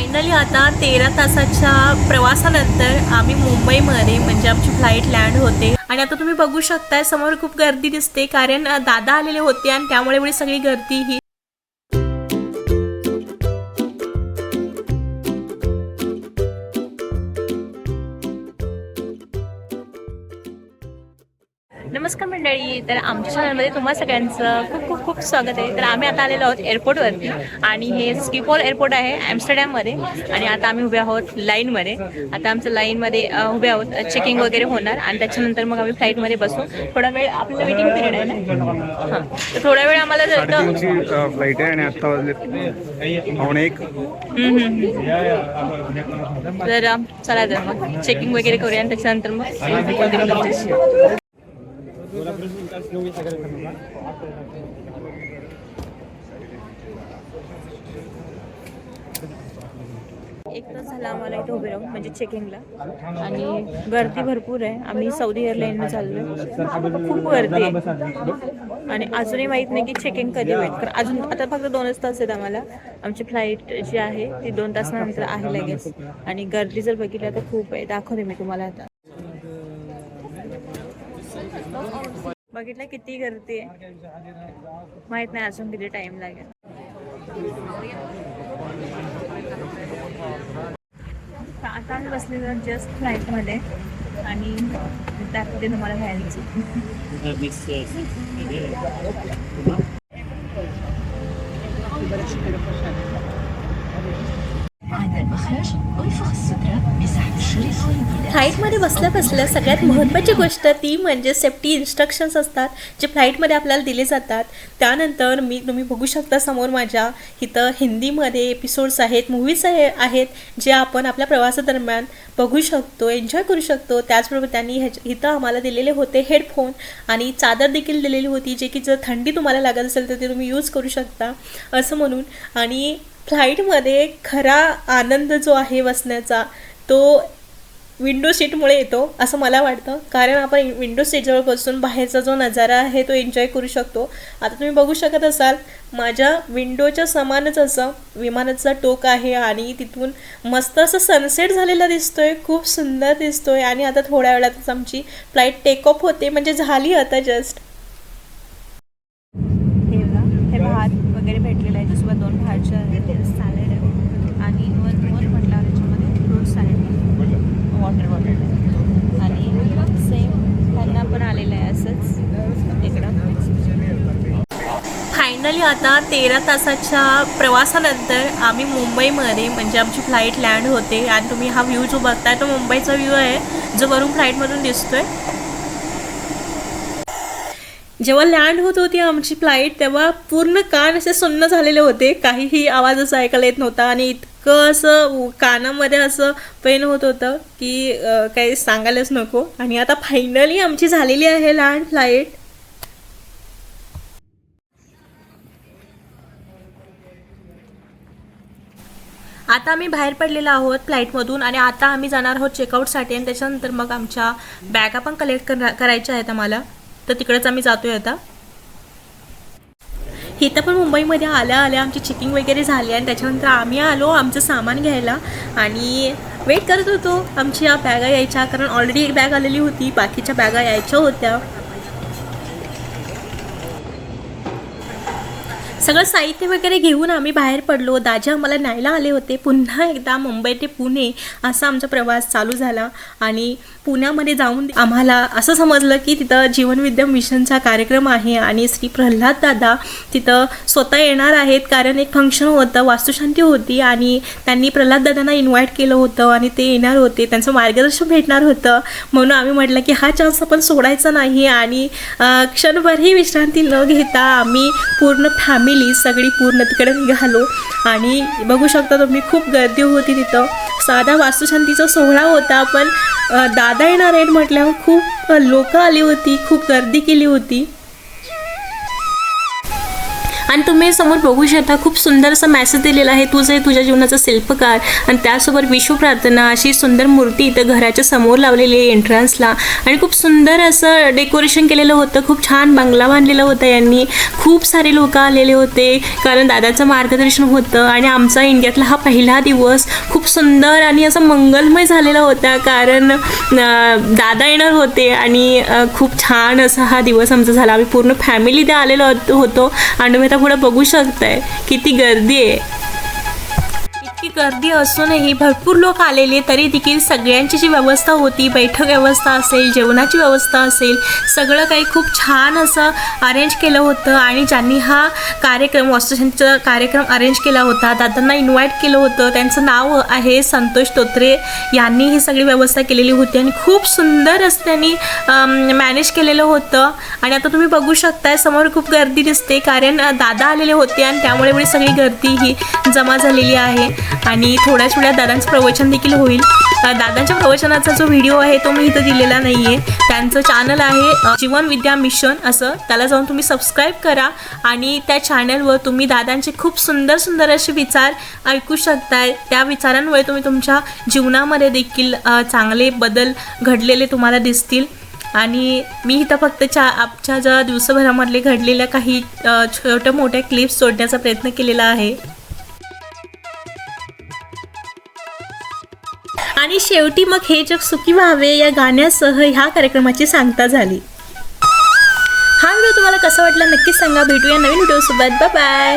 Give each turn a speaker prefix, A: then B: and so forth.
A: Finally आता तेरा तासाच्या प्रवासानंतर आम्ही मुंबईमध्ये म्हणजे आमची फ्लाईट लँड होते. आणि आता तुम्ही बघू शकताय समोर खूप गर्दी दिसते कारण दादा आलेले होते आणि त्यामुळे एवढी सगळी गर्दी ही मंडळी तर आमच्या चॅनलमध्ये तुम्हा सगळ्यांचं खूप खूप खूप स्वागत आहे. तर आम्ही आता आलेलो आहोत एअरपोर्टवरती आणि हे स्किपॉल एअरपोर्ट आहे ॲम्स्टरडॅममध्ये आणि आता आम्ही उभे आहोत लाईनमध्ये आता आमचं लाईनमध्ये उभे आहोत. चेकिंग वगैरे होणार. आणि त्याच्यानंतर मग आम्ही फ्लाईटमध्ये बसू. थोडा वेळ आपल्याला वेटिंग पिरियड आहे ना? हां. तर थोडा वेळ आम्हाला जर
B: फ्लाईट आहे आणि आता वाजले एक.
A: तर चला तर मग. चेकिंग वगैरे करूया आणि त्याच्यानंतर मग वगैरे एक तास झाला आम्हाला इथे उभे राहून म्हणजे चेकिंगला आणि गर्दी भरपूर आहे. आम्ही सौदी एअरलाईनने चाललो खूप गर्दी आहे. आणि अजूनही माहीत नाही की चेकिंग कधी होईल. कारण अजून आता फक्त दोनच तास आहेत आम्हाला. आमची फ्लाईट जी आहे ती दोन तासानंतर आहे लगेच. आणि गर्दी जर बघितली तर खूप आहे. दाखवते मी तुम्हाला आता. बघितलं किती गर्दी आहे. माहीत नाही अजून किती टाइम लागेल. आता आम्ही बसलेलो जस्ट फ्लाईटमध्ये आणि दाखवते तुम्हाला घ्यायची. फ्लाईटमध्ये बसल्या बसल्या सगळ्यात महत्त्वाची गोष्ट ती म्हणजे सेफ्टी इन्स्ट्रक्शन्स असतात जे फ्लाईटमध्ये आपल्याला दिले जातात. त्यानंतर मी तुम्ही बघू शकता समोर माझ्या इथं हिंदीमध्ये एपिसोड्स आहेत मूवीज आहे आहेत जे आपण आपल्या प्रवासादरम्यान बघू शकतो एन्जॉय करू शकतो. त्याचबरोबर त्यांनी ह्याच इथं आम्हाला दिलेले होते हेडफोन आणि चादर देखील दिलेली होती जे की जर थंडी तुम्हाला लागत असेल तर ते तुम्ही यूज करू शकता असं म्हणून. आणि फ्लाईटमध्ये खरा आनंद जो आहे बसण्याचा तो विंडो सीटमुळे येतो असं मला वाटतं. कारण आपण विंडो सीटजवळ बसून बाहेरचा जो नजारा आहे तो एन्जॉय करू शकतो. आता तुम्ही बघू शकत असाल माझ्या विंडोच्या समानच असं विमानाचा टोक आहे आणि तिथून मस्त असं सनसेट झालेला दिसतोय खूप सुंदर दिसतोय. आणि आता थोड्या वेळातच आमची फ्लाईट टेक ऑफ होते म्हणजे झाली आता जस्ट हे बघा हे भात वगैरे भेटलेलं आहे त्यासोबत दोन भाज्या आहेत सॅलेड आहे आणि वर वर म्हटल्यावर याच्यामध्ये फ्रूट सॅलेड वॉटर बॉटल आणि सेम त्यांना पण आलेलं आहे असंच इकडं फायनली आता तेरा तासाच्या प्रवासानंतर आम्ही मुंबईमध्ये म्हणजे आमची फ्लाईट लँड होते आणि तुम्ही हा व्ह्यू जो बघताय तो मुंबईचा व्ह्यू आहे जो वरून फ्लाईटमधून दिसतोय. जेव्हा लँड होत होती आमची फ्लाईट तेव्हा पूर्ण कान असे सुन्न झालेले होते. काहीही आवाज असं ऐकायला येत नव्हता आणि इतकं असं कानामध्ये असं पेन होत होतं की काही सांगायलाच नको. आणि आता फायनली आमची झालेली आहे लँड फ्लाईट आता आम्ही बाहेर पडलेलो आहोत फ्लाईटमधून आणि आता आम्ही जाणार आहोत चेकआउटसाठी आणि त्याच्यानंतर मग आमच्या बॅगा पण कलेक्ट करा करायच्या आहेत आम्हाला. तर तिकडेच आम्ही जातोय आता. इथं पण मुंबईमध्ये आल्या आल्या आमची चेकिंग वगैरे झाली आणि त्याच्यानंतर आम्ही आलो आमचं सामान घ्यायला. आणि वेट करत होतो आमची या बॅगा यायच्या कारण ऑलरेडी एक बॅग आलेली होती. बाकीच्या बॅगा यायच्या होत्या. सगळं साहित्य वगैरे घेऊन आम्ही बाहेर पडलो. दाजी आम्हाला न्यायला आले होते. पुन्हा एकदा मुंबई ते पुणे असा आमचा प्रवास चालू झाला आणि पुण्यामध्ये जाऊन आम्हाला असं समजलं की तिथं जीवनविद्या मिशनचा कार्यक्रम आहे आणि श्री प्रल्हाद दादा तिथं स्वतः येणार आहेत कारण एक फंक्शन होतं वास्तुशांती होती आणि त्यांनी प्रल्हाद दादांना इन्व्हाइट केलं होतं आणि ते येणार होते. त्यांचं मार्गदर्शन भेटणार होतं. म्हणून आम्ही म्हटलं की हा चान्स आपण सोडायचा नाही आणि क्षणभरही विश्रांती न घेता आम्ही पूर्ण फॅमिली सगळी पूर्ण तिकडे निघालो आणि बघू शकता तुम्ही खूप गर्दी होती तिथं. साधा वास्तुशांतीचा सोहळा होता पण दादा येणार आहेत म्हटल्यावर खूप लोक आली होती खूप गर्दी केली होती. आणि तुम्ही समोर बघू शकता खूप सुंदर असं मॅसेज दिलेला आहे तुझं तुझ्या जीवनाचा शिल्पकार आणि त्यासोबत विश्व प्रार्थना अशी सुंदर मूर्ती इथं घराच्या समोर लावलेली आहे एंट्रन्सला आणि खूप सुंदर असं डेकोरेशन केलेलं होतं खूप छान बंगला बांधलेला होता यांनी. खूप सारे लोक आलेले होते कारण दादाचं मार्गदर्शन होतं आणि आमचा इंडियातला हा पहिला दिवस खूप सुंदर आणि असं मंगलमय झालेला होता कारण दादा येणार होते आणि खूप छान असा हा दिवस आमचा झाला. आम्ही पूर्ण फॅमिली ते आलेलो होतो. आणि मी आता पुढे बघू शकताय. किती गर्दी आहे. इतकी गर्दी असूनही भरपूर लोक आलेले तरी देखील सगळ्यांची जी व्यवस्था होती बैठक व्यवस्था असेल जेवणाची व्यवस्था असेल सगळं काही खूप छान असं अरेंज केलं होतं आणि ज्यांनी हा कार्यक्रम वास्तुशांतीचा कार्यक्रम अरेंज केला होता दादांना इन्व्हाइट केलं होतं त्यांचं नाव आहे संतोष तोत्रे. यांनी ही सगळी व्यवस्था केलेली होती आणि खूप सुंदर असं त्यांनी मॅनेज केलेलं होतं. आणि आता तुम्ही बघू शकताय समोर खूप गर्दी दिसते कारण दादा आलेले होते आणि त्यामुळे एवढी सगळी गर्दी ही जमा झालेली आहे. आणि थोड्याच वेळात दादांचं प्रवचन देखील होईल. दादांच्या प्रवचनाचा जो व्हिडिओ आहे तो मी इथं दिलेला नाही आहे त्यांचं चॅनल आहे जीवन विद्या मिशन असं. त्याला जाऊन तुम्ही सबस्क्राईब करा आणि त्या चॅनलवर तुम्ही दादांचे खूप सुंदर सुंदर असे विचार ऐकू शकताय. त्या विचारांमुळे तुम्ही तुमच्या जीवनामध्ये देखील चांगले बदल घडलेले तुम्हाला दिसतील. आणि मी इथं फक्त चा आमच्या ज्या दिवसभरामधले घडलेल्या काही छोट्या मोठ्या क्लिप्स सोडण्याचा प्रयत्न केलेला आहे. आणि शेवटी मग हे जग सुखी व्हावे या गाण्यासह ह्या कार्यक्रमाची सांगता झाली. हा व्हिडिओ तुम्हाला कसा वाटला नक्कीच सांगा. भेटूया नवीन व्हिडिओसोबत. Bye bye